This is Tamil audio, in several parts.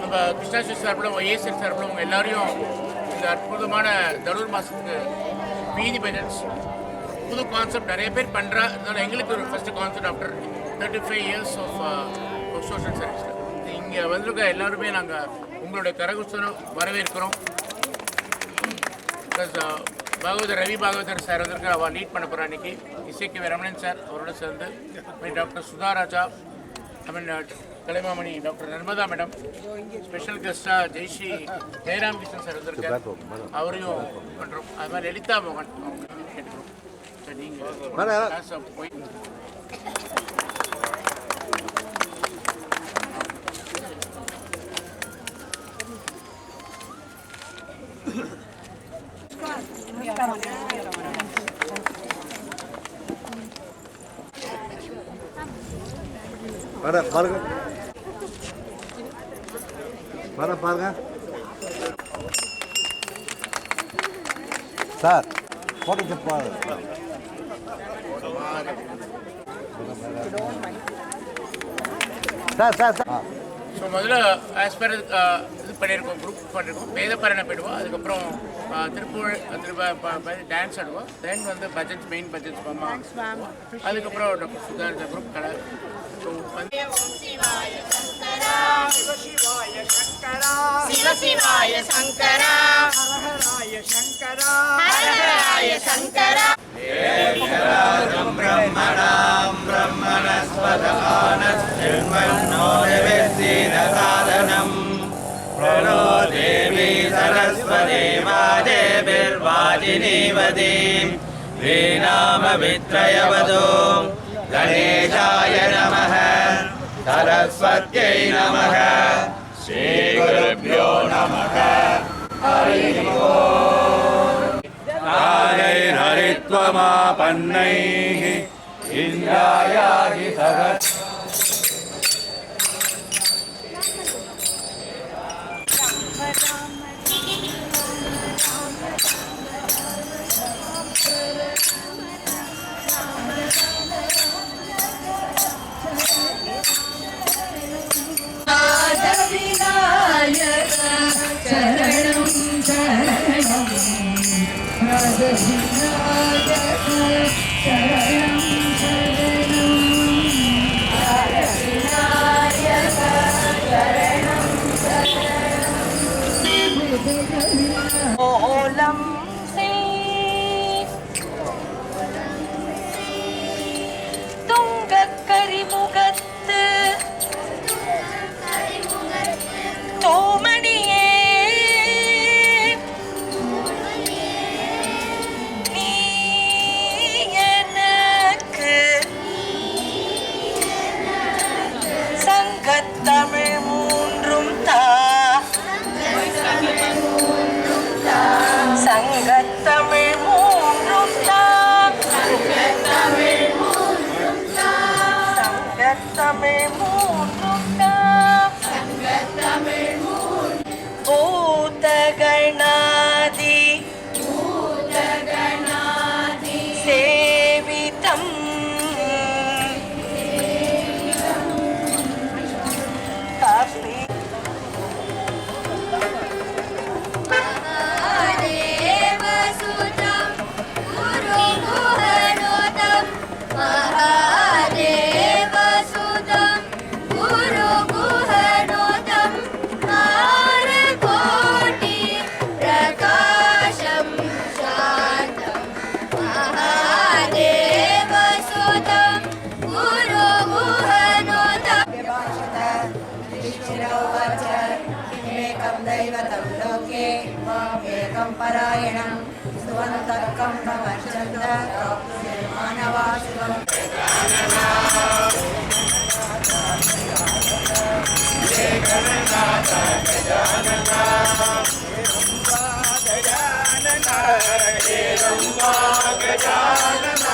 நம்ம கிருஷ்ணாஸ்ரீ சார்பில் ஏசர் சார்பில் உங்கள் எல்லாரையும் இந்த அற்புதமான தனுர் மாதத்துக்கு வீதி பைலன்ஸ் புது கான்செப்ட் நிறைய பேர் பண்ணுறா அதனால் எங்களுக்கு ஒரு first concept after thirty five years of social service இங்கே வந்திருக்க எல்லாருமே நாங்கள் உங்களுடைய கரகுஸ்தனம் வரவேற்கிறோம். பிகாஸ் பாகவதர் ரவி பாகவதர் சார் வந்திருக்க அவள் லீட் பண்ண போகிறா இன்னைக்கு. இசைக்கு ரமணன் சார் அவரோட சேர்ந்து. Doctor Sudha Raja I mean Kalaimamani doctor Narmada madam. Special கெஸ்டாக Jayashree Jayaram Krishnan sir வந்திருக்கார். அவரையும் பண்ணுறோம் அது மாதிரி லலிதா மோகன் கேட்டுக்கிறோம். நீங்கள் போய் பாருங்க. வர பாருங்க. சார் போட்டு பாருங்க. Sir sir sir. ஸோ முதல்ல ஆஸ் பர் இது பண்ணியிருக்கோம் குரூப் பண்ணியிருக்கோம் வேதப்பரணை போயிடுவோம். அதுக்கப்புறம் திருப்பூர் திருப்ப டான்ஸ் ஆடுவோம். தென் வந்து பட்ஜெட் மெயின் பட்ஜெட் அதுக்கப்புறம் டாக்டர் சுதாரித்த குரூப் கடை. శివాయ శంకర హరహరాయ శంకర హరహరాయ శంకర బ్రహ్మణాం బ్రహ్మణస్పదానశ్చిన్మన్నోదనం ప్రణో దేవీ సరస్వతీ వాదేభిర్వాజినీవదీం గణేశాయ నమః சரஸ்வத்யை நமக ஸ்ரீகுருப்போ நமக ஹரிஹோரை ஹரித்வமாபன்னைः இந்தியாயாகி சகத் Sarayam, Sarayam, Rajasthan. एकं दैवतं लोके मामेकं परायणं सुवन्तर्कं प्रवर्चन्त मानवाशुभम् Gajanana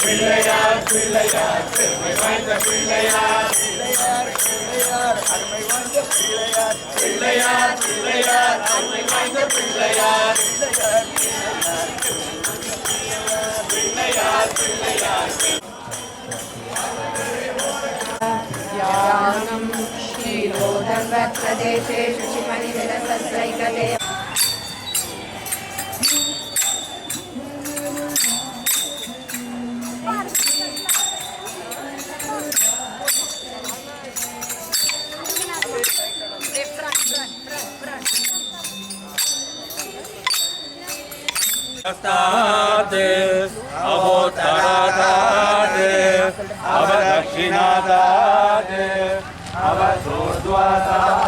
Pillaiyar Pillaiyar Pillaiyar Pillaiyar Yanam Shiro Dharma Pradesh Shishimani Vedasa Saikadeva हस्तात् अवोत्तरादात् अवदक्षिणादात् अवसोर्ध्वादात्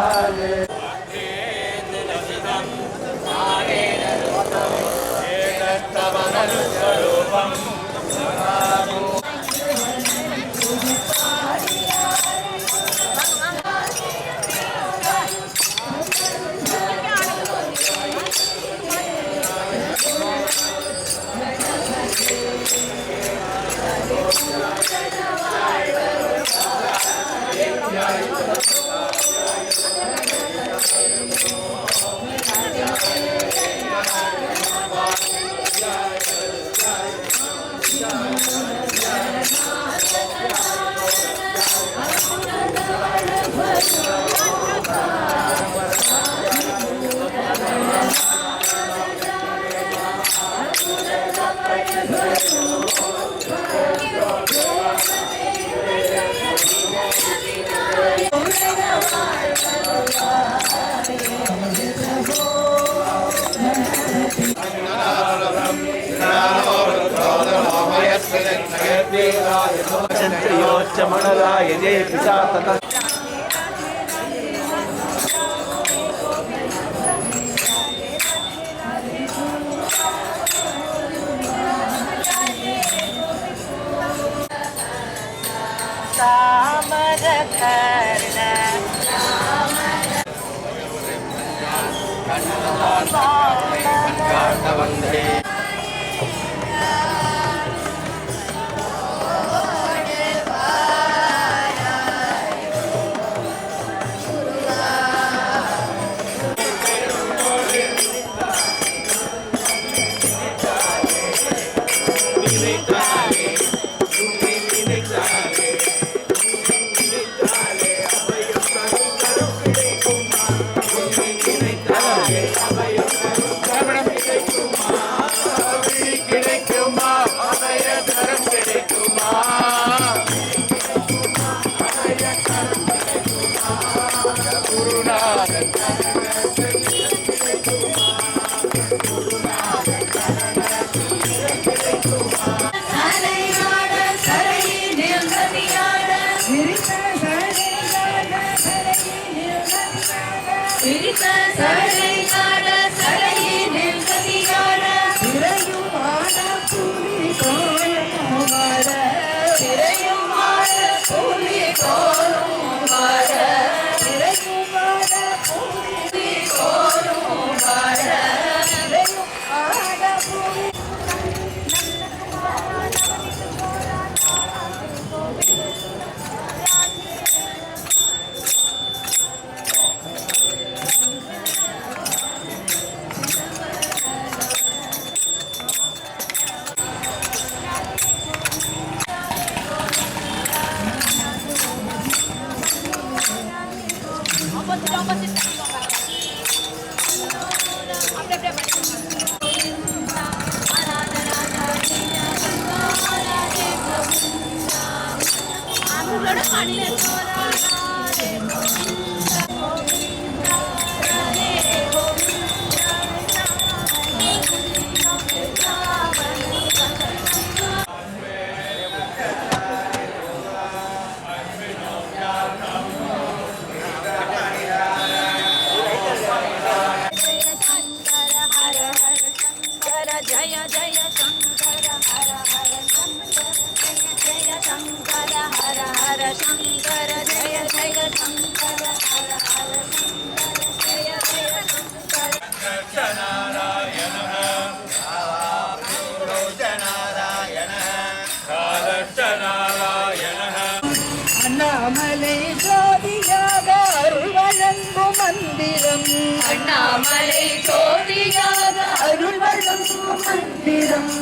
மந்திரம்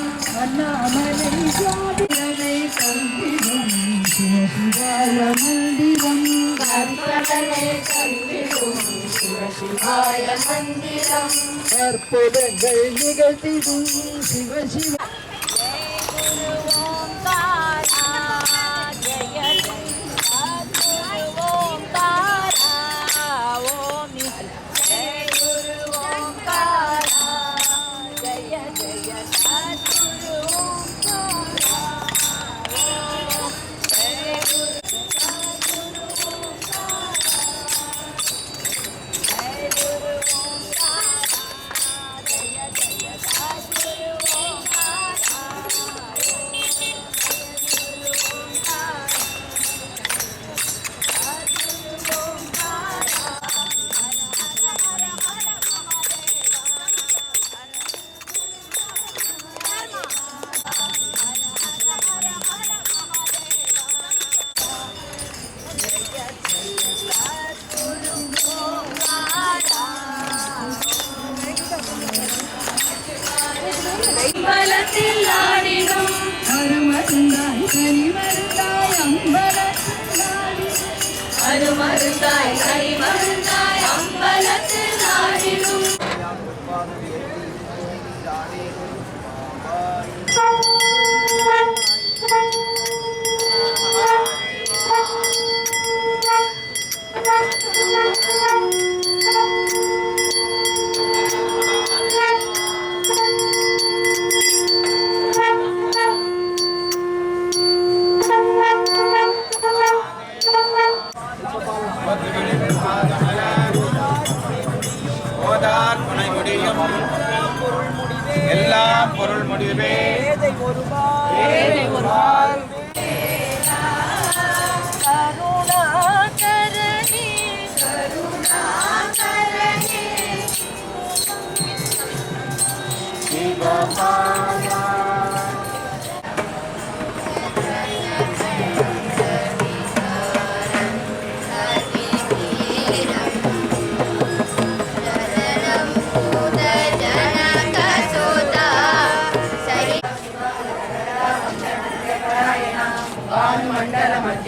அண்ணாமலை ஜோதிடனை கந்திரம் சிவசிவாய மந்திரம் கற்பனை கண்டிடும் சிவசிவாய மந்திரம் அற்புதங்கள் நிகழ்த்திடும் சிவசிவ.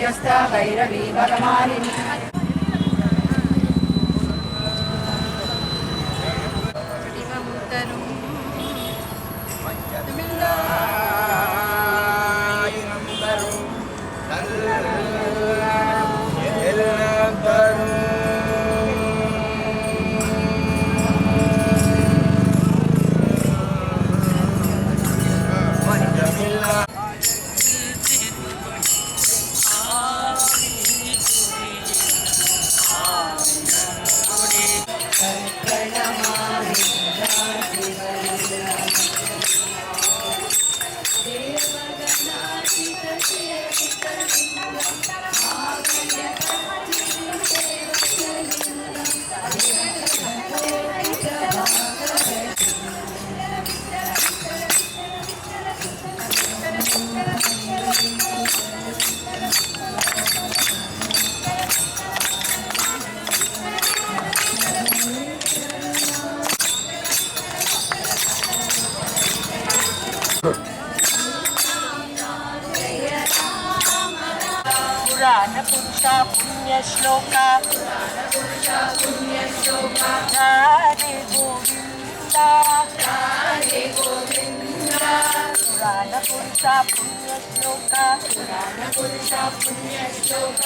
శ్రీహస్త భైరవీ పురాణ పురుష పుణ్య శ్లోక రాధే గోవింద రాధే గోవింద పురాణ పురుష పుణ్య శ్లోక పురాణ పురుష పుణ్య శ్లోక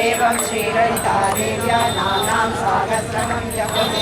एवं श्रीललिता देव्या नानां सहस्रमं जपते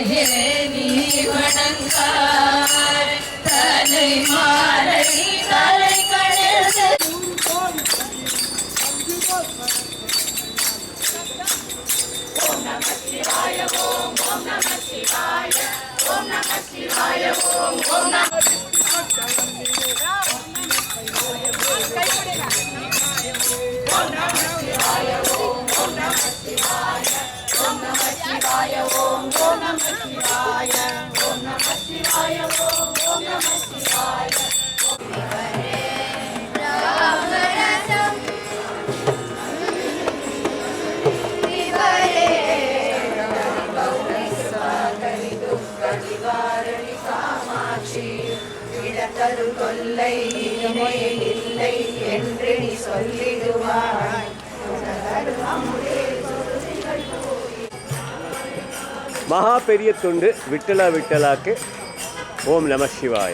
தலையே நீ வணங்காய் தலை மாலை தலை கணது இடத்தரு மகா பெரிய தொண்டு விட்டலா விட்டலாக்கு ஓம் நம சிவாய.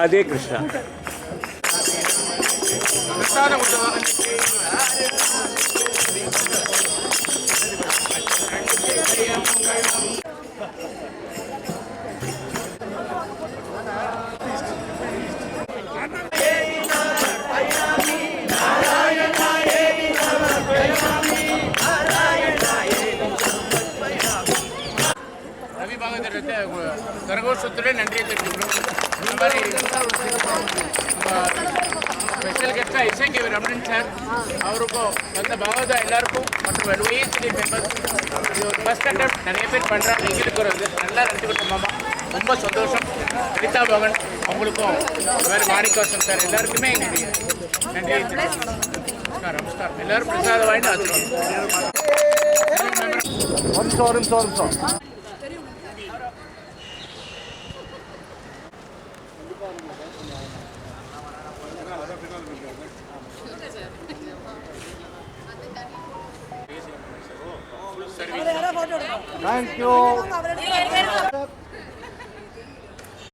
రాధే కృష్ణ கரகோஷத்துடைய நன்றியை தெரிவிக்கிறோம். இந்த மாதிரி ஸ்பெஷல் கெஸ்ட்டாக இசைக்கு ரமணன் சார் அவருக்கும் வந்த பகவதா எல்லாருக்கும் மற்றும் எல்ஒய்எஸ்டி மெம்பர்ஸ் இது ஒரு ஃபஸ்ட் அட்டம் நிறைய பேர் பண்ணுறாங்க எங்களுக்கு ஒரு நல்லா நடத்திக்கிட்டோம் மாமா. ரொம்ப சந்தோஷம். கீதா பவன் அவங்களுக்கும் இந்த மாதிரி மாணிக்காசன் சார் எல்லாருக்குமே எங்களுடைய நன்றியை நமஸ்காரம் நமஸ்காரம். எல்லாரும் பிரசாதம் வாங்கிட்டு ஆசீர்வாதம் ஒரு நிமிஷம் ஒரு நிமிஷம் ஒரு நிமிஷம் 哟.